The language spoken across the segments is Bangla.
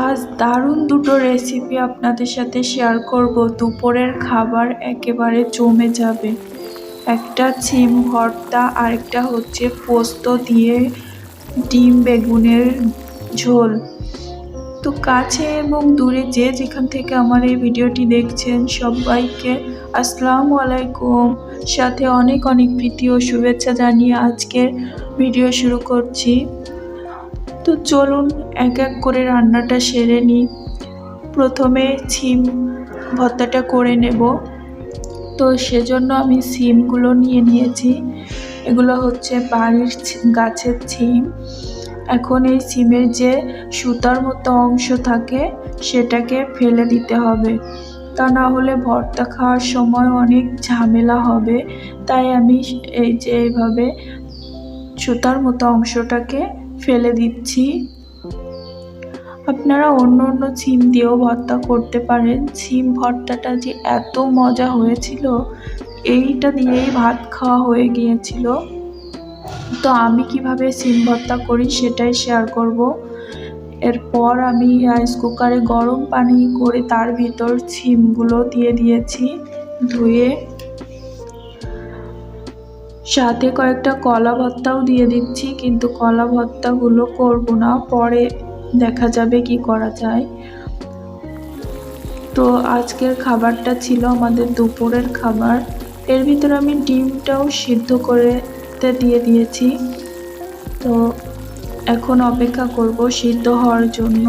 আজ দারুণ দুটো রেসিপি আপনাদের সাথে শেয়ার করব। দুপুরের খাবার একেবারে জমে যাবে। একটা ছিম ভর্তা, আরেকটা হচ্ছে পোস্ত দিয়ে ডিম বেগুনের ঝোল। তো কাছে এবং দূরে যে যেখান থেকে আমার এই ভিডিওটি দেখছেন সবাইকে আসসালামু আলাইকুম। সাথে অনেক অনেক প্রীতি ও শুভেচ্ছা জানিয়ে আজকের ভিডিও শুরু করছি। তো চলুন এক এক করে রান্নাটা সেরে নিই। প্রথমে সিম ভর্তাটা করে নেব। তো সেজন্য আমি সিমগুলো নিয়ে নিয়েছি। এগুলো হচ্ছে বাড়ির গাছের সিম এখন এই সিমের যে সুতার মতো অংশ থাকে, সেটাকে ফেলে দিতে হবে। তা না হলে ভর্তা খাওয়ার সময় অনেক ঝামেলা হবে। তাই আমি এই যে এইভাবে সুতার মতো অংশটাকে ফেলে দিচ্ছি। আপনারা অন্য অন্য সিম দিয়েও ভর্তা করতে পারেন। সিম ভর্তাটা যে এত মজা হয়েছিল, এইটা দিয়েই ভাত খাওয়া হয়ে গিয়েছিল। তো আমি কীভাবে সিম ভর্তা করি সেটাই শেয়ার করব। এরপর আমি রাইস কুকারে গরম পানি করে তার ভিতর সিমগুলো দিয়ে দিয়েছি, ধুয়ে সাথে কয়েকটা কলা ভর্তাও দিয়ে দিচ্ছি, কিন্তু কলা ভর্তাগুলো করব না, পরে দেখা যাবে কি করা যায়। তো আজকের খাবারটা ছিল আমাদের দুপুরের খাবার। এর ভিতরে আমি ডিমটাও সিদ্ধ করে দিয়ে দিয়েছি। তো এখন অপেক্ষা করব সিদ্ধ হওয়ার জন্য।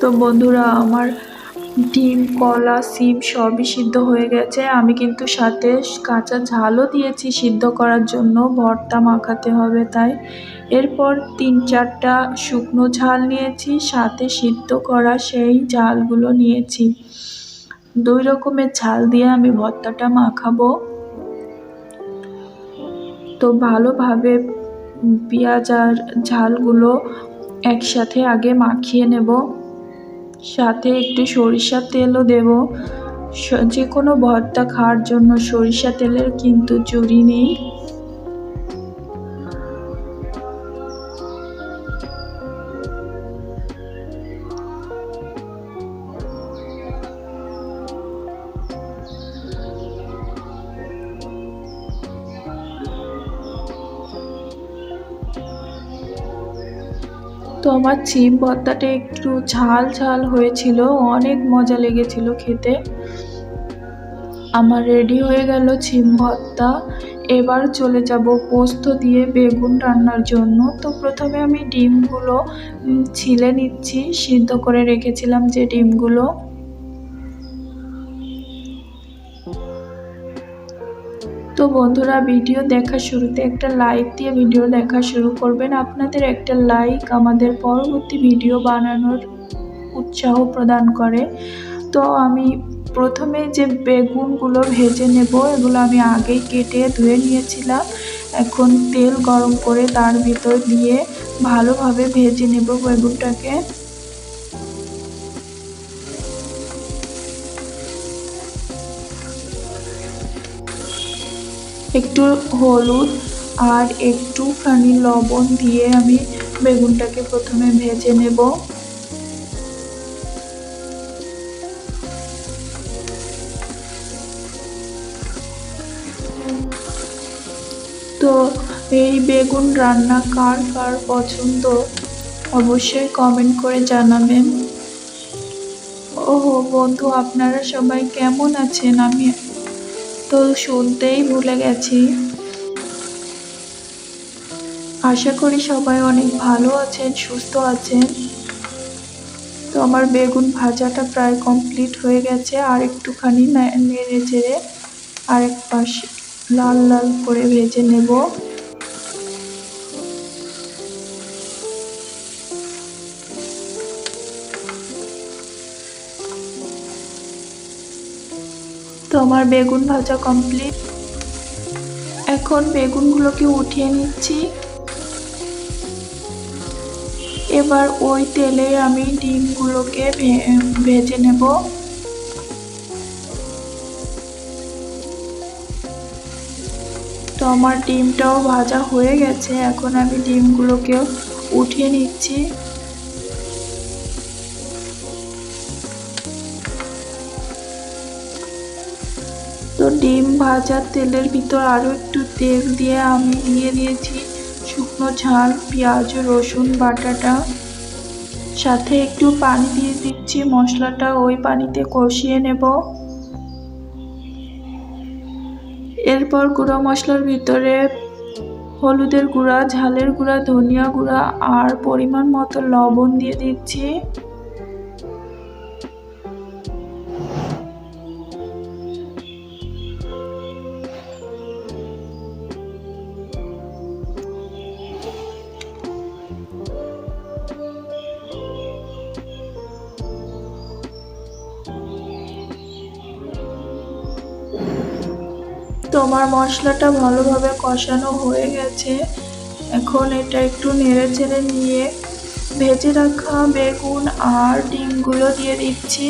তো বন্ধুরা, আমার ডিম, কলা, সিম সবই সিদ্ধ হয়ে গেছে। আমি কিন্তু সাথে কাঁচা ঝালও দিয়েছি সিদ্ধ করার জন্য, ভর্তা মাখাতে হবে তাই। এরপর তিন চারটা শুকনো ঝাল নিয়েছি, সাথে সিদ্ধ করা সেই ঝালগুলো নিয়েছি। দুই রকমের ঝাল দিয়ে আমি ভর্তাটা মাখাবো। তো ভালোভাবে পেঁয়াজ আর ঝালগুলো একসাথে আগে মাখিয়ে নেব। সাথে একটু সরিষার তেলও দেব। যে কোনো ভর্তা খাওয়ার জন্য সরিষা তেলের কিন্তু জুড়ি নেই। আমার চিম ভর্তাটা একটু ঝাল ঝাল হয়েছিল, অনেক মজা লেগেছিল খেতে। আমার রেডি হয়ে গেল চিম ভর্তা। এবার চলে যাব পোস্ত দিয়ে বেগুন রান্নার জন্য। তো প্রথমে আমি ডিমগুলো ছিলে নিচ্ছি, সিদ্ধ করে রেখেছিলাম যে ডিমগুলো। তো বন্ধুরা, ভিডিও দেখা শুরুতে একটা লাইক দিয়ে ভিডিও দেখা শুরু করবেন। আপনাদের একটা লাইক আমাদের পরবর্তী ভিডিও বানানোর উৎসাহ প্রদান করে। তো আমি প্রথমে যে বেগুনগুলো ভেজে নেব, এগুলো আমি আগেই কেটে ধুয়ে নিয়েছিলাম। এখন তেল গরম করে তার ভিতর দিয়ে ভালোভাবে ভেজে নেব বেগুনটাকে। একটু হলুদ আর একটুখানি লবণ দিয়ে আমি বেগুনটাকে প্রথমে ভেজে নেব। তো এই বেগুন রান্না কার কার পছন্দ? অবশ্যই কমেন্ট করে জানাবেন। ওহো বন্ধু, আপনারা সবাই কেমন আছেন? আমি তো শুনতেই ভুলে গেছি। আশা করি সবাই অনেক ভালো আছেন, সুস্থ আছেন। তো আমার বেগুন ভাজাটা প্রায় কমপ্লিট হয়ে গেছে, আর একটুখানি নেড়ে চেড়ে আরেক পাশে লাল লাল করে ভেজে নেব। আমার বেগুন ভাজা কমপ্লিট এখন বেগুনগুলোকে উঠিয়ে নিচ্ছি। এবার ওই তেলে আমি ডিমগুলোকে ভেজে নেব। তো আমার ডিমটাও ভাজা হয়ে গেছে। এখন আমি ডিমগুলোকেও উঠিয়ে নিচ্ছি। ডিম ভাজার তেলের ভিতর আরও একটু তেল দিয়ে আমি দিয়ে দিয়েছি শুকনো ঝাল, পেঁয়াজ, রসুন, বাটাটা। সাথে একটু পানি দিয়ে দিচ্ছি মশলাটা, ওই পানিতে কষিয়ে নেব। এরপর গুঁড়ো মশলার ভিতরে হলুদের গুঁড়া, ঝালের গুঁড়া, ধনিয়া গুঁড়া আর পরিমাণ মতো লবণ দিয়ে দিচ্ছি। তোমার মশলাটা ভালোভাবে কষানো হয়ে গেছে। এখন এটা একটু নেড়ে চেড়ে নিয়ে ভেজে রাখা বেগুন আর ডিমগুলো দিয়ে দিচ্ছি।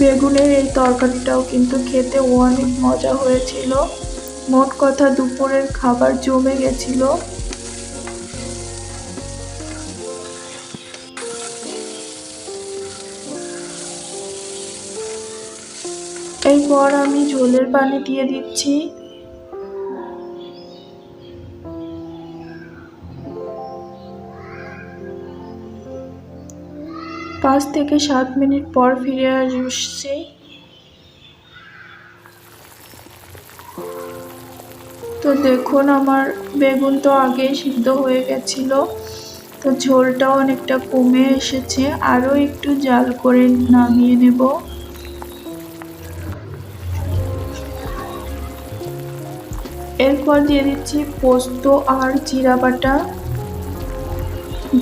বেগুনের এই তরকারিটাও কিন্তু খেতে অনেক মজা হয়েছিল। মোট কথা দুপুরের খাবার জমে গেছিল। এরপর আমি ঝোলের পানি দিয়ে দিচ্ছি। পাঁচ থেকে সাত মিনিট পর ফিরে আসছি। তো দেখুন, আমার বেগুন তো আগেই সিদ্ধ হয়ে গেছিল। তো ঝোলটাও অনেকটা কমে এসেছে। আরও একটু জাল করে নামিয়ে নেব। এরপর দিয়ে দিচ্ছি পোস্ত আর জিরা বাটা।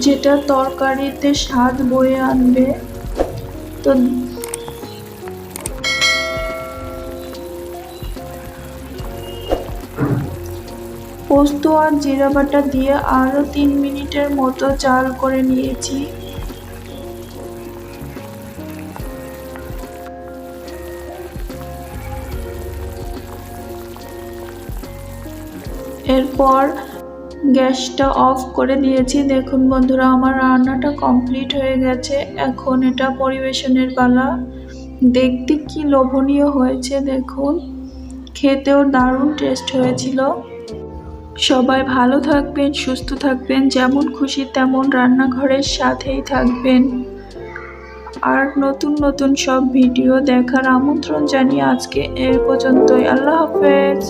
যেটা তরকারিতে স্বাদ বয়ে আনবে। তো পোস্ত আর জিরা বাটা দিয়ে আরও তিন মিনিটের মতো চাল করে নিয়েছি। এরপর গ্যাসটা অফ করে দিয়েছি। দেখুন বন্ধুরা, আমার রান্নাটা কমপ্লিট হয়ে গেছে। এখন এটা পরিবেশনের পালা। দেখতে কি লোভনীয় হয়েছে, দেখুন। খেতেও দারুণ টেস্ট হয়েছিল। সবাই ভালো থাকবেন, সুস্থ থাকবেন, যেমন খুশি তেমন রান্নাঘরের সাথেই থাকবেন। আর নতুন নতুন সব ভিডিও দেখার আমন্ত্রণ জানিয়ে আজকে এ পর্যন্তই। আল্লাহ হাফেজ।